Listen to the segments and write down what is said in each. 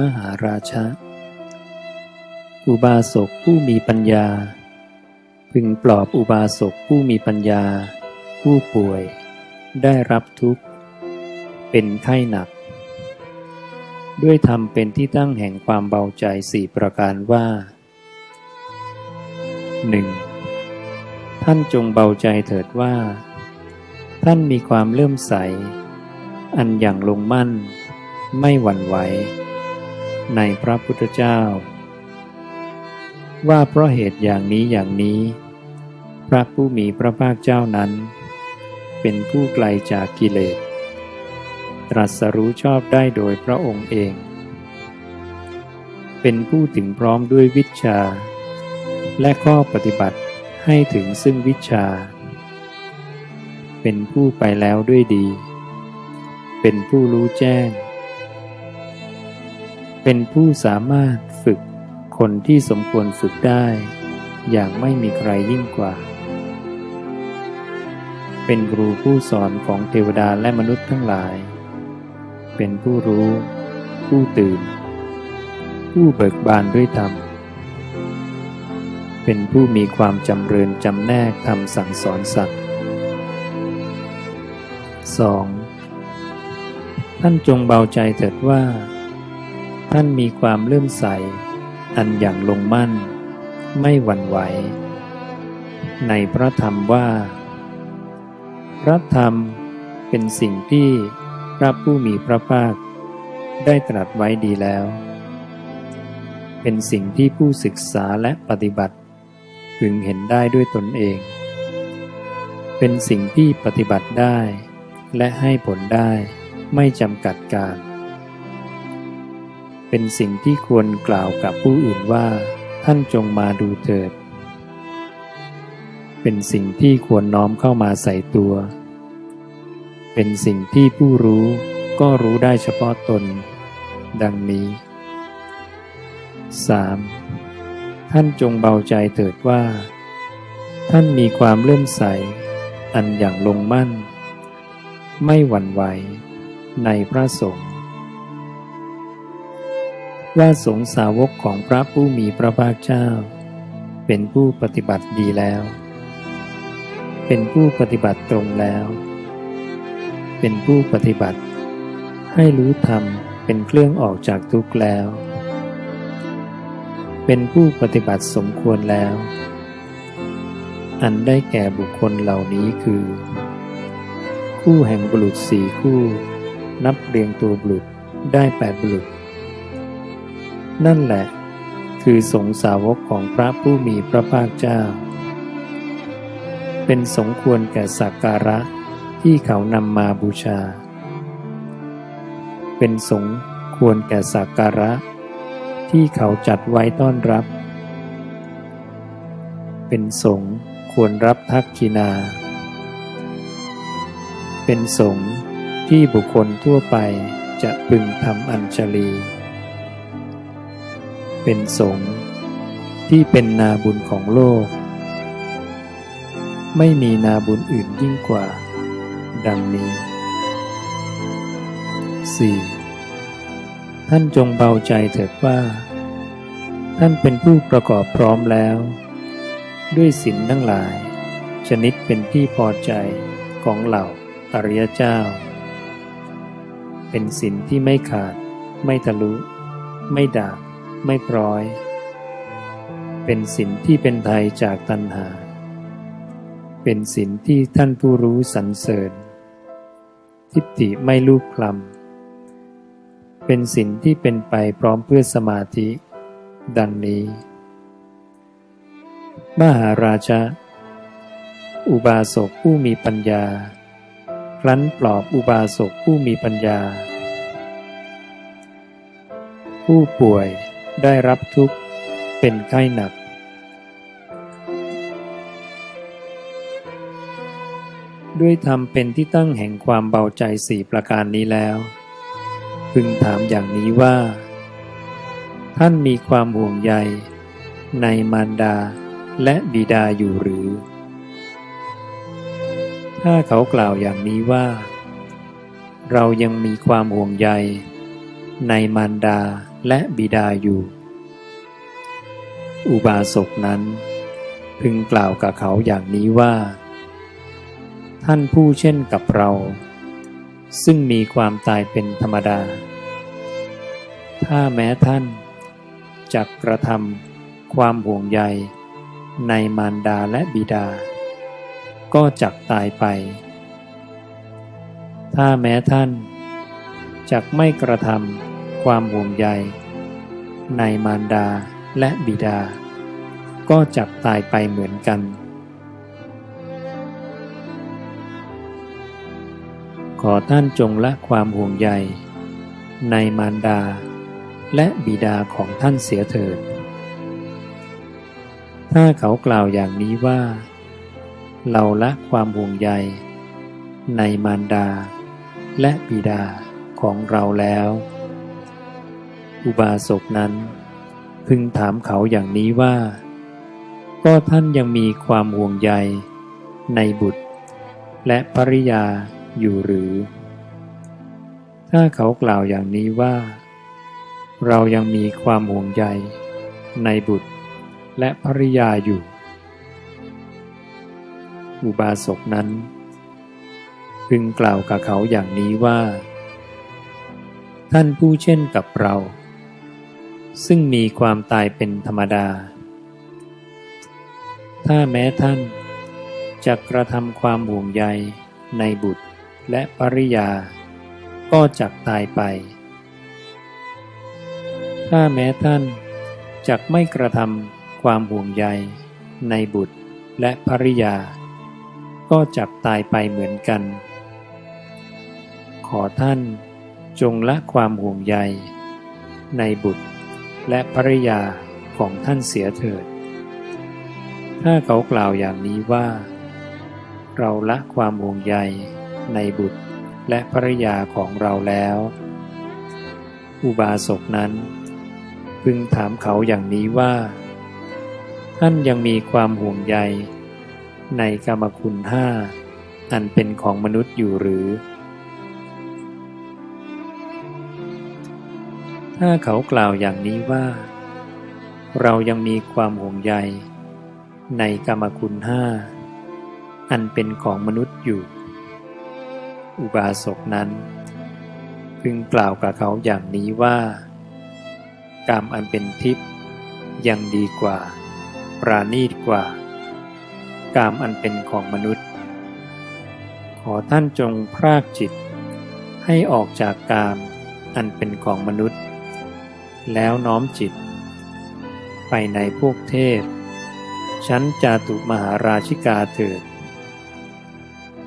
มหาราชะ อุบาสกผู้มีปัญญา พึงปลอบอุบาสกผู้มีปัญญา ผู้ป่วย ได้รับทุกข์ เป็นไข้หนัก ด้วยธรรมเป็นที่ตั้งแห่งความเบาใจสี่ประการว่า 1. ท่านจงเบาใจเถิดว่า ท่านมีความเลื่อมใส อันอย่างลงมั่นไม่หวั่นไหว ในพระพุทธเจ้า ว่าเพราะเหตุอย่างนี้อย่างนี้ พระผู้มีพระภาคเจ้านั้น เป็นผู้ไกลจากกิเลส ตรัสรู้ชอบได้โดยพระองค์เอง เป็นผู้ถึงพร้อมด้วยวิชา และข้อปฏิบัติให้ถึงซึ่งวิชา เป็นผู้ไปแล้วด้วยดี เป็นผู้รู้แจ้ง เป็นผู้สามารถฝึกคนที่สมควรฝึกได้ อย่างไม่มีใครยิ่งกว่า เป็นครูผู้สอนของเทวดาและมนุษย์ทั้งหลาย เป็นผู้รู้ ผู้ตื่น ผู้เบิกบานด้วยธรรม เป็นผู้มีความจำเริญจำแนกทำสั่งสอนสัตว์ 2. ท่านจงเบาใจเถิดว่า ท่านมีความเลื่อมใส อันอย่างลงมั่น ไม่หวั่นไหว ในพระธรรมว่า พระธรรมเป็นสิ่งที่พระผู้มีพระภาค ได้ตรัสไว้ดีแล้ว เป็นสิ่งที่ผู้ศึกษาและปฏิบัติพึงเห็นได้ด้วยตนเอง เป็นสิ่งที่ปฏิบัติได้ และให้ผลได้ไม่จำกัดการ เป็นสิ่งที่ควรกล่าวกับผู้อื่นว่า ท่านจงมาดูเถิด เป็นสิ่งที่ควรน้อมเข้ามาใส่ตัว เป็นสิ่งที่ผู้รู้ก็รู้ได้เฉพาะตน ดังนี้ 3. ท่านจงเบาใจเถิดว่า ท่านมีความเลื่อมใส อันอย่างลงมั่น ไม่หวั่นไหวในพระสงฆ์ ว่าสงสาวกของพระผู้มีพระภาคเจ้า เป็นผู้ปฏิบัติดีแล้ว เป็นผู้ปฏิบัติตรงแล้ว เป็นผู้ปฏิบัติ ให้รู้ธรรมเป็นเครื่องออกจากทุกข์แล้ว เป็นผู้ปฏิบัติสมควรแล้ว อันได้แก่บุคคลเหล่านี้คือ คู่แห่งบุรุษสี่คู่ นับเรียงตัวบุรุษได้แปดบุรุษ นั่นแหละ คือสงสาวกของพระผู้มีพระภาคเจ้า เป็นสมควรแก่สักการะที่เขานำมาบูชา เป็นสงควรแก่สักการะ ที่เขาจัดไว้ต้อนรับ เป็นสงควรรับทักขินา เป็นสงที่บุคคลทั่วไปจะพึงทำอัญชลี เป็นสงฆ์ที่เป็นนาบุญของโลก ไม่มีนาบุญอื่นยิ่งกว่า ดังนี้ 4. ท่านจงเบาใจเถิดว่า ท่านเป็นผู้ประกอบพร้อมแล้ว ด้วยศีลทั้งหลาย ชนิดเป็นที่พอใจของเหล่าอริยเจ้า เป็นศีลที่ไม่ขาด ไม่ทะลุ ไม่ดาบ ไม่ปร้อย เป็นศีลที่เป็นไทยจากตัณหา เป็นศีลที่ท่านผู้รู้สรรเสริญ ทิฏฐิไม่ลูกคลำเป็นศีลที่เป็นไปพร้อมเพื่อสมาธิ ดังนี้ มหาราชาอุบาสกผู้มีปัญญา ครั้นปลอบอุบาสกผู้มีปัญญา ผู้ป่วย ได้รับทุกข์เป็นไข้หนัก ด้วยธรรมเป็นที่ตั้งแห่งความเบาใจสี่ประการนี้แล้ว พึงถามอย่างนี้ว่า ท่านมีความห่วงใย ในมารดาและบิดาอยู่หรือ ถ้าเขากล่าวอย่างนี้ว่า เรายังมีความห่วงใย ในมารดา และบิดาอยู่ อุบาสกนั้น พึงกล่าวกับเขาอย่างนี้ว่า ท่านผู้เช่นกับเรา ซึ่งมีความตายเป็นธรรมดา ถ้าแม้ท่านจักกระทำความห่วงใยในมารดาและบิดา ก็จักตายไป ถ้าแม้ท่านจักไม่กระทำ ความห่วงใย ในมารดาและบิดา ก็จักตายไปเหมือนกัน ขอท่านจงละความห่วงใย ในมารดาและบิดาของท่านเสียเถิด ถ้าเขากล่าวอย่างนี้ว่า เราละความห่วงใย ในมารดาและบิดาของเราแล้ว อุบาสกนั้น พึงถามเขาอย่างนี้ว่า ก็ท่านยังมีความห่วงใย ในบุตร และภริยาอยู่หรือ ถ้าเขากล่าวอย่างนี้ว่า เรายังมีความห่วงใย ในบุตร และภริยาอยู่ อุบาสกนั้น พึงกล่าวกับเขาอย่างนี้ว่าท่านผู้เช่นกับเรา ซึ่งมีความตายเป็นธรรมดา ถ้าแม้ท่านจะกระทำความห่วงใยในบุตรและภริยา ก็จักตายไป ถ้าแม้ท่านจักไม่กระทำความห่วงใยในบุตรและภริยา ก็จักตายไปเหมือนกัน ขอท่านจงละความห่วงใยในบุตร และภริยาของท่านเสียเถิด ถ้าเขากล่าวอย่างนี้ว่า เราละความห่วงใยในบุตรและภริยาของเราแล้ว อุบาสกนั้น พึงถามเขาอย่างนี้ว่า ท่านยังมีความห่วงใยในกรรมคุณห้าอันเป็นของมนุษย์อยู่หรือ ถ้าเขากล่าวอย่างนี้ว่า เรายังมีความห่วงใย ในกรรมคุณห้า อันเป็นของมนุษย์อยู่ อุบาสกนั้น พึงกล่าวกับเขาอย่างนี้ว่า กรรมอันเป็นทิพย์ยังดีกว่า ปราณีตกว่า กรรมอันเป็นของมนุษย์ ขอท่านจงพรากจิตให้ออกจากกามอันเป็นของมนุษย์ แล้วน้อมจิต ไปในพวกเทพ ชั้นจาตุมหาราชิกาเถิด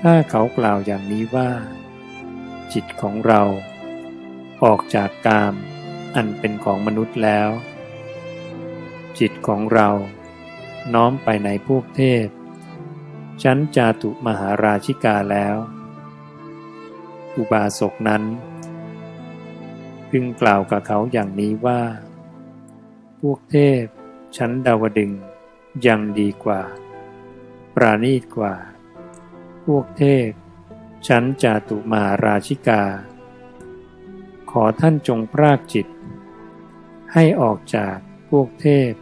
ถ้าเขากล่าวอย่างนี้ว่า จิตของเราออกจากกามอันเป็นของมนุษย์แล้ว จิตของเราน้อมไปในพวกเทพ ชั้นจาตุมหาราชิกาแล้ว อุบาสกนั้น พึงกล่าวกับเขาอย่างนี้ว่า พวกเทพชั้นดาวดึงยังดีกว่า ปราณีตกว่า พวกเทพชั้นจาตุมาราชิกา ขอท่านจงพรากจิต ให้ออกจากพวกเทพ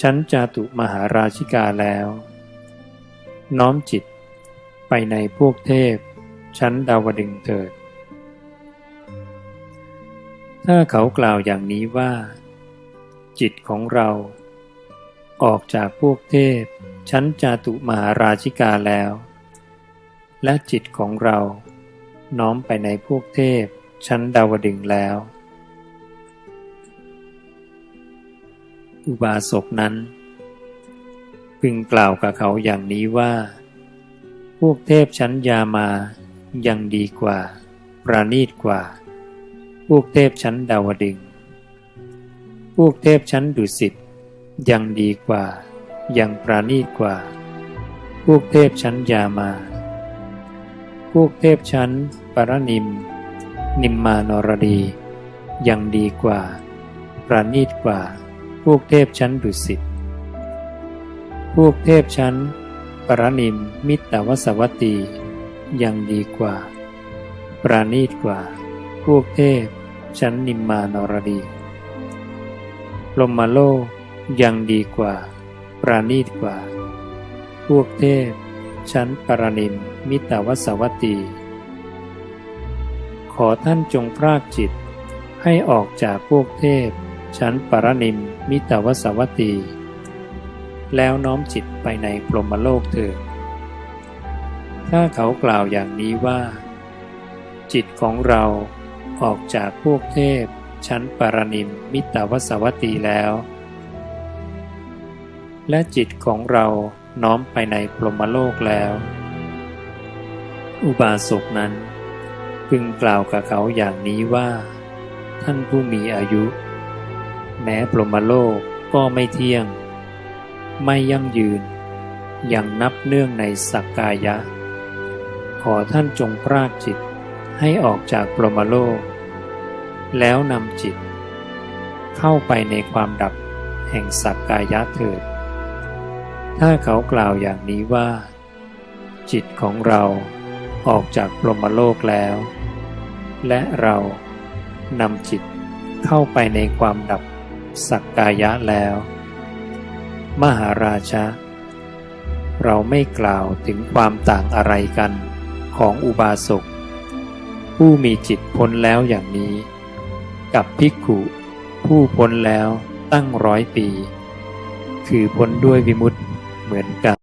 ชั้นจาตุมหาราชิกาแล้ว น้อมจิตไปในพวกเทพ ชั้นดาวดึงเถิด ถ้าเขากล่าวอย่างนี้ว่า จิตของเรา ออกจากพวกเทพ ชั้นจาตุมหาราชิกาแล้ว และจิตของเรา น้อมไปในพวกเทพ ชั้นดาวดึงแล้ว อุบาสกนั้น พึงกล่าวกับเขาอย่างนี้ว่า พวกเทพชั้นยามายังดีกว่า ประณีตกว่า วกเทพชั้นดาวดึงพวกเทพชั้นดุสิตยังดีกว่า ยังประณีตกว่า พวกเทพชั้นยามา พวกเทพชั้นปรนิม นิมมานรดี ยังดีกว่า ประณีตกว่า พวกเทพชั้นดุสิต พวกเทพชั้น ปรนิมมิตรวสวัตตียังดีกว่า ประณีตกว่า พวกเทพ ชั้นนิมมานรดี ลมมาโลกยังดีกว่า ปราณีตกว่า พวกเทพ ชั้นปรนิมมิตาวสวัตตี ขอท่านจงพรากจิตให้ออกจากพวกเทพ ชั้นปรนิมมิตาวสวัตตี แล้วน้อมจิตไปในพรหมโลกเถิดถ้าเขากล่าวอย่างนี้ว่า จิตของเรา ออกจากพวกเทพ ชั้นปรนิมมิตาวสวัตตีแล้ว และจิตของเราน้อมไปในพรหมโลกแล้ว อุบาสกนั้น พึงกล่าวกับเขาอย่างนี้ว่า ท่านผู้มีอายุ แม้พรหมโลกก็ไม่เที่ยง ไม่ยั่งยืน ยังนับเนื่องในสักกายะ ขอท่านจงพรากจิตให้ออกจากพรหมโลก แล้วนำจิต เข้าไปในความดับแห่งสักกายะเถิด ถ้าเขากล่าวอย่างนี้ว่า จิตของเราออกจากพรมโลกแล้ว และเรานำจิตเข้าไปในความดับสักกายะแล้ว มหาราชะเราไม่กล่าวถึงความต่างอะไรกันของอุบาสกผู้มีจิตพ้นแล้วอย่างนี้ กับภิกขุผู้พ้นแล้วตั้งร้อยปี คือพ้นด้วยวิมุตติเหมือนกัน